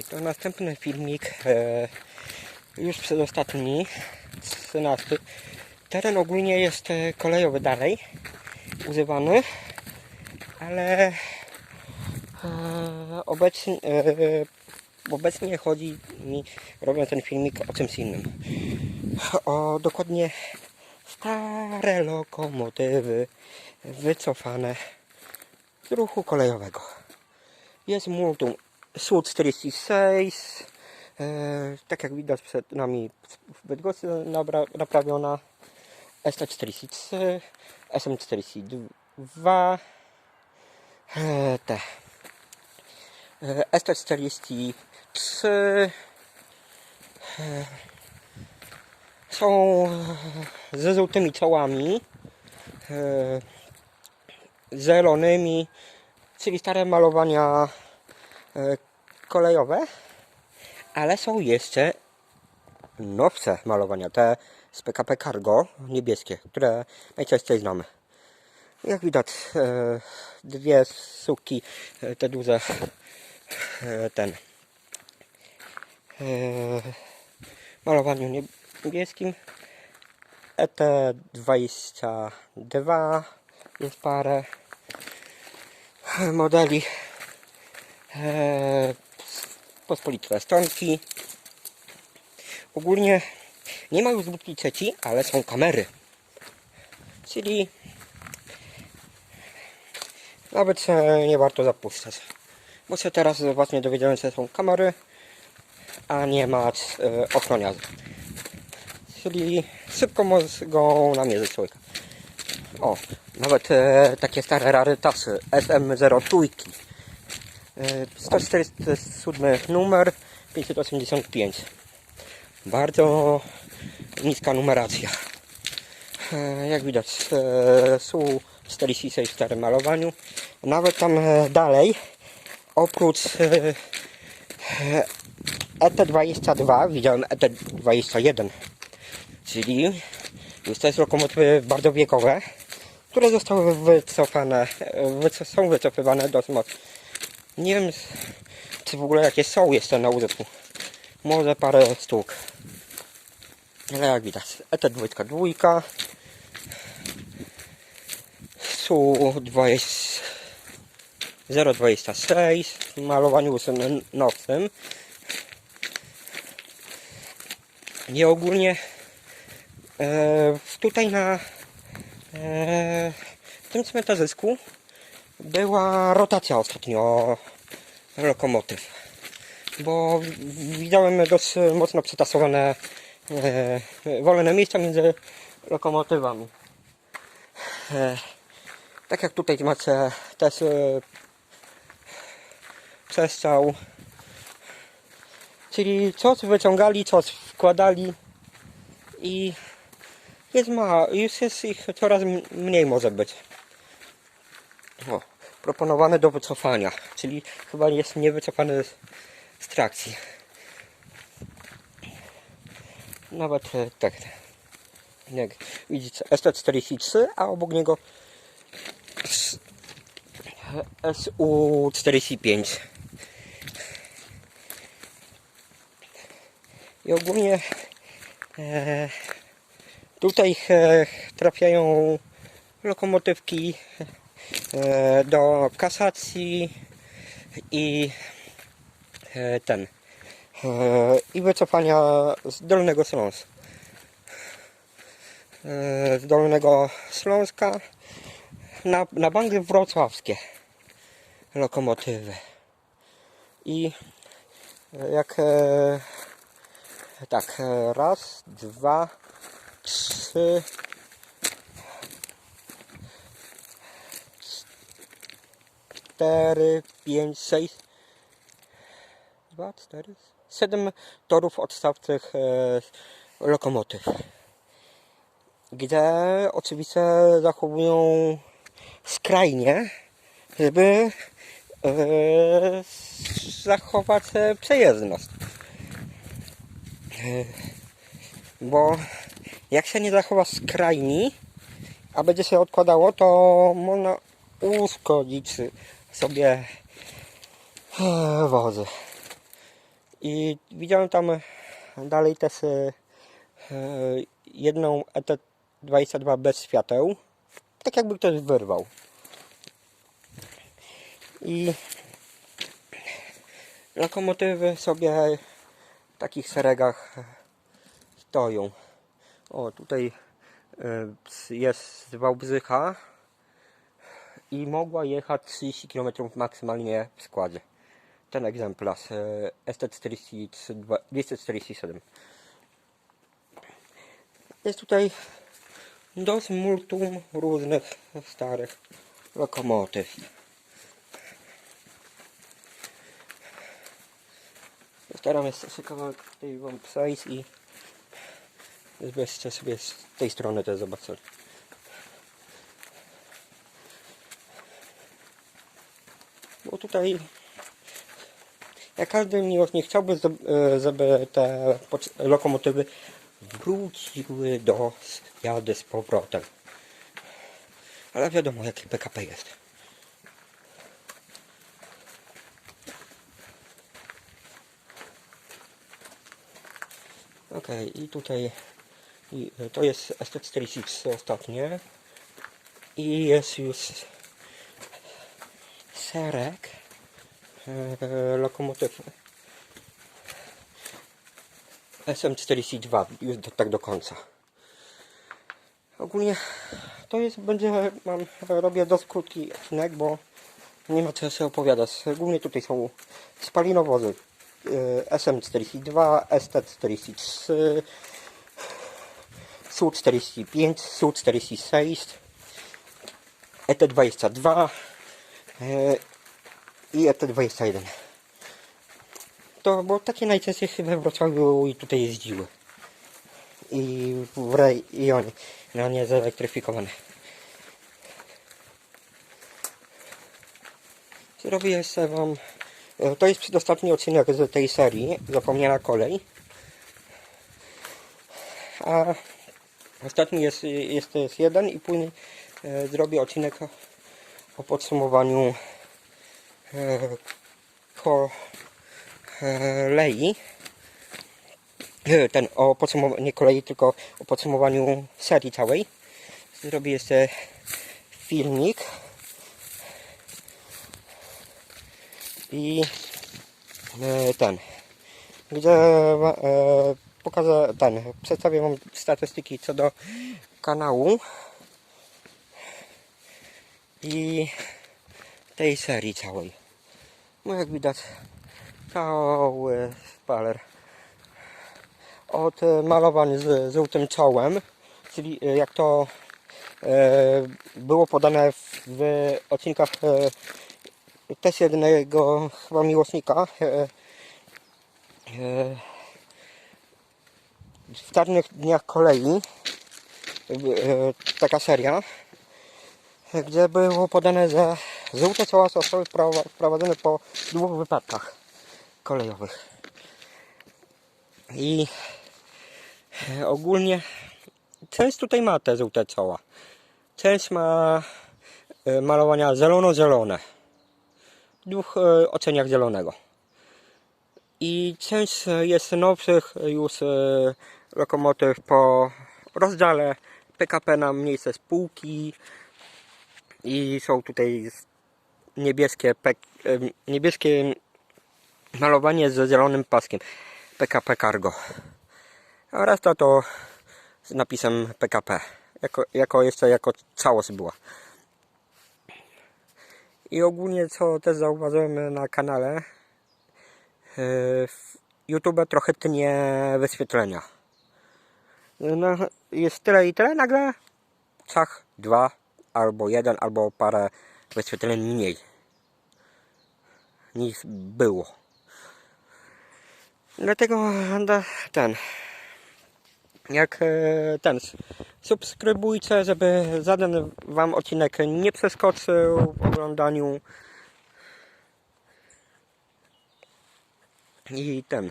To następny filmik, e, już przedostatni, 13. Teren ogólnie jest e, kolejowy dalej, używany, ale e, obecnie, e, obecnie chodzi mi, robię ten filmik o czymś innym. O dokładnie stare lokomotywy wycofane z ruchu kolejowego. Jest multum Sud 46, e, tak jak widać przed nami w Bydgoszczy naprawiona ST43, SM42, e, te. E, ST43 e, są ze żółtymi czołami, zielonymi, czyli stare malowania kolejowe, ale są jeszcze nowsze malowania, te z PKP Cargo, niebieskie, które najczęściej znamy. Jak widać, e, dwie suki, e, te duże, e, ten, e, malowaniu niebieskim, E ET22 jest parę modeli e, pospolite stronki. Ogólnie nie ma już zbudki trzeci, ale są kamery. Czyli nawet nie warto zapuszczać. Bo się teraz właśnie dowiedziałem, że są kamery, a nie ma e, ochroniarzy. Czyli szybko mogą namierzyć człowieka. O, nawet e, takie stare rarytasy SM0 trójki. E, 147 numer 585. Bardzo niska numeracja. E, jak widać, e, są 46 w starym malowaniu. Nawet tam e, dalej, oprócz e, e, ET22, widziałem ET21, czyli już to jest lokomotywy bardzo wiekowe, które zostały wycofane, wyco- są wycofywane mocno. Nie wiem, czy w ogóle jakieś są jeszcze na użytku. Może parę sztuk. Ale jak widać, ET2 dwójka. Su 20 026 w malowaniu nocnym. I ogólnie e, tutaj na e, w tym cmentarzysku była rotacja ostatnio lokomotyw. Bo widziałem dość mocno przetasowane e, wolne miejsca między lokomotywami. E, tak jak tutaj macie też e, przestrzał. Czyli coś wyciągali, coś wkładali i jest ma, już jest ich coraz mniej może być. O, proponowane do wycofania, czyli chyba jest niewycofany z, z trakcji. Nawet e, tak. Jak widzicie, ST43, a obok niego S- SU45. I ogólnie e, tutaj e, trafiają lokomotywki do kasacji i e, ten e, i wycofania z Dolnego Śląska. E, z Dolnego Śląska na, na bandy wrocławskie lokomotywy. I e, jak e, tak, e, raz, dwa, trzy, cztery, pięć, sześć, dwa, cztery, siedem torów odstawczych e, lokomotyw. Gdzie oczywiście zachowują skrajnie, żeby e, zachować przejezdność. E, Bo jak się nie zachowa skrajni, a będzie się odkładało, to można uszkodzić sobie e, wozy. I widziałem tam dalej też e, e, jedną E ET22 bez świateł. Tak jakby ktoś wyrwał. I lokomotywy sobie w takich szeregach stoją. O, tutaj jest z Wałbrzycha i mogła jechać 30 km maksymalnie w składzie. Ten egzemplarz e, ST43 247. Jest tutaj dość multum różnych starych lokomotyw. Staram się kawałek tutaj wam przejść i żebyście sobie z tej strony też zobaczyli. Bo tutaj jak każdy miłośnik chciałby, e, żeby te lokomotywy wróciły do jady z powrotem. Ale wiadomo jaki PKP jest. Okej, i tutaj i, to jest ST46 ostatnie. I jest już serek e, lokomotyw SM42 już do, tak do końca. Ogólnie to jest, będzie, mam, robię dość krótki odcinek, bo nie ma co się opowiadać. Głównie tutaj są spalinowozy e, SM42, ST43, SU45, SU46, ET22 e, i ET21. To, bo takie najczęściej chyba w Wrocławiu i tutaj jeździły. I w rejonie, no nie zelektryfikowane. Zrobię jeszcze wam, e, to jest przedostatni odcinek z tej serii, Zapomniana kolej. A ostatni jest, jest, jest jeden i później e, zrobię odcinek o, o podsumowaniu kolei. E, Ten o podsumowaniu, nie kolei, tylko o podsumowaniu serii całej. Zrobię jeszcze filmik. I e, ten, gdzie e, pokażę ten, przedstawię wam statystyki co do kanału i tej serii całej. No jak widać cały spaler od malowań z żółtym czołem, czyli e, jak to e, było podane w, odcinkach e, też jednego chyba miłośnika w czarnych dniach kolei taka seria gdzie było podane, że żółte czoła zostały wprowa- wprowadzone po dwóch wypadkach kolejowych. I e, ogólnie część tutaj ma te żółte czoła część ma e, malowania zielono-zielone. W dwóch e, oceniach zielonego. I część jest nowszych już lokomotyw po rozdziale PKP na mniejsze spółki. I są tutaj niebieskie, e, niebieskie malowanie z zielonym paskiem PKP Cargo. A reszta to z napisem PKP. Jako, jako jeszcze jako całość była. I ogólnie co też zauważyłem na kanale, yy, w YouTube trochę tnie wyświetlenia. No, jest tyle i tyle, nagle cach, dwa, albo jeden, albo parę wyświetleń mniej niż było. Dlatego ten, jak e, ten, subskrybujcie, żeby żaden wam odcinek nie przeskoczył w oglądaniu. I ten.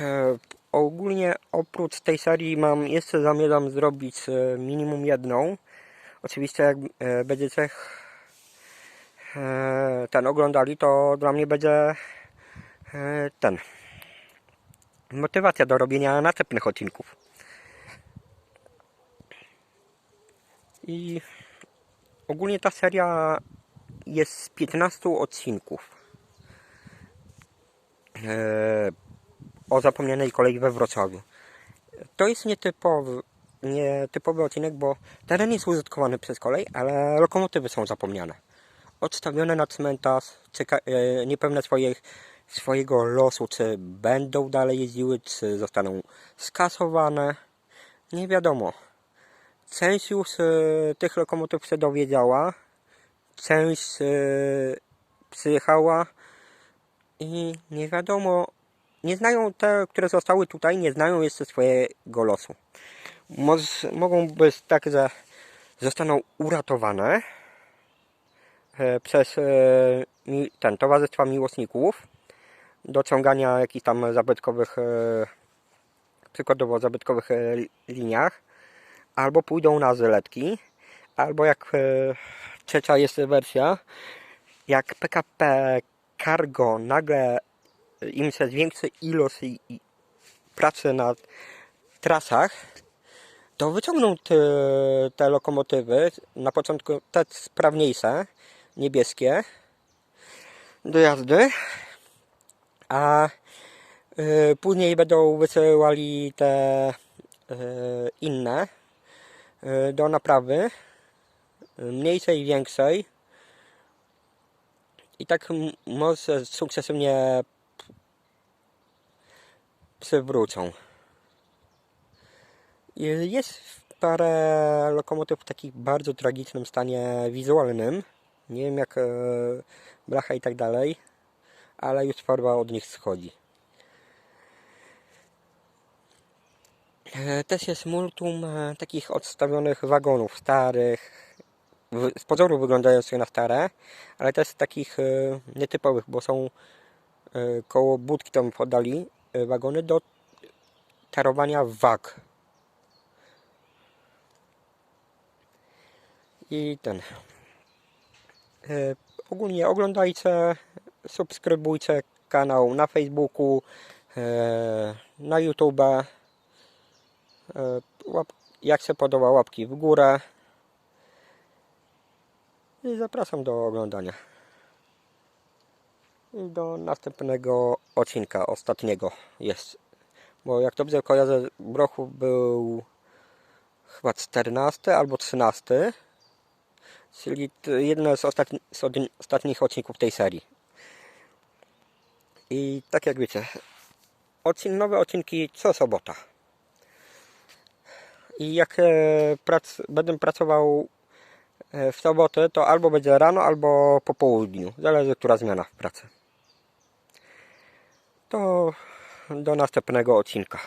E, ogólnie oprócz tej serii mam jeszcze zamierzam zrobić e, minimum jedną. Oczywiście jak będziecie ten oglądali, to dla mnie będzie e, ten motywacja do robienia następnych odcinków. I ogólnie ta seria jest z 15 odcinków. Eee, o zapomnianej kolei we Wrocławiu. To jest nietypowy, nietypowy odcinek, bo teren jest użytkowany przez kolej, ale lokomotywy są zapomniane. Odstawione na cmentarz, czeka, e, niepewne swoich, swojego losu, czy będą dalej jeździły, czy zostaną skasowane. Nie wiadomo. Część już e, tych lokomotyw się dowiedziała, część e, przyjechała i nie wiadomo, nie znają te, które zostały tutaj, nie znają jeszcze swojego losu. Moż, mogą być tak, że zostaną uratowane przez e, ten towarzystwa miłosników do ciągania jakichś tam zabytkowych, e, przykładowo zabytkowych e, li- liniach, albo pójdą na żyletki, albo jak e, trzecia jest wersja, jak PKP Cargo nagle im się zwiększy ilość pracy na trasach, to wyciągną te, te lokomotywy, na początku te sprawniejsze, niebieskie, do jazdy, a y, później będą wysyłali te y, inne y, do naprawy, mniejszej większej, i tak może sukcesywnie przywrócą. Y, Jest parę lokomotyw w takich bardzo tragicznym stanie wizualnym. Nie wiem jak e, blacha i tak dalej, ale już farba od nich schodzi. E, Też jest multum e, takich odstawionych wagonów starych, w- z pozoru wyglądających na stare, ale też takich e, nietypowych, bo są e, koło budki tam podali e, wagony do tarowania wag. I ten. E, ogólnie oglądajcie, subskrybujcie kanał na Facebooku, e, na YouTube. E, jak się podoba, łapki w górę. I zapraszam do oglądania. I do następnego odcinka, ostatniego jest. Bo jak dobrze kojarzę, Brochów był chyba 14 albo 13. Czyli jeden z, ostatni, z ostatnich odcinków tej serii. I tak jak wiecie, odcin, nowe odcinki co sobota. I jak e, prac, będę pracował e, w sobotę, to albo będzie rano, albo po południu. Zależy, która zmiana w pracy. To do następnego odcinka.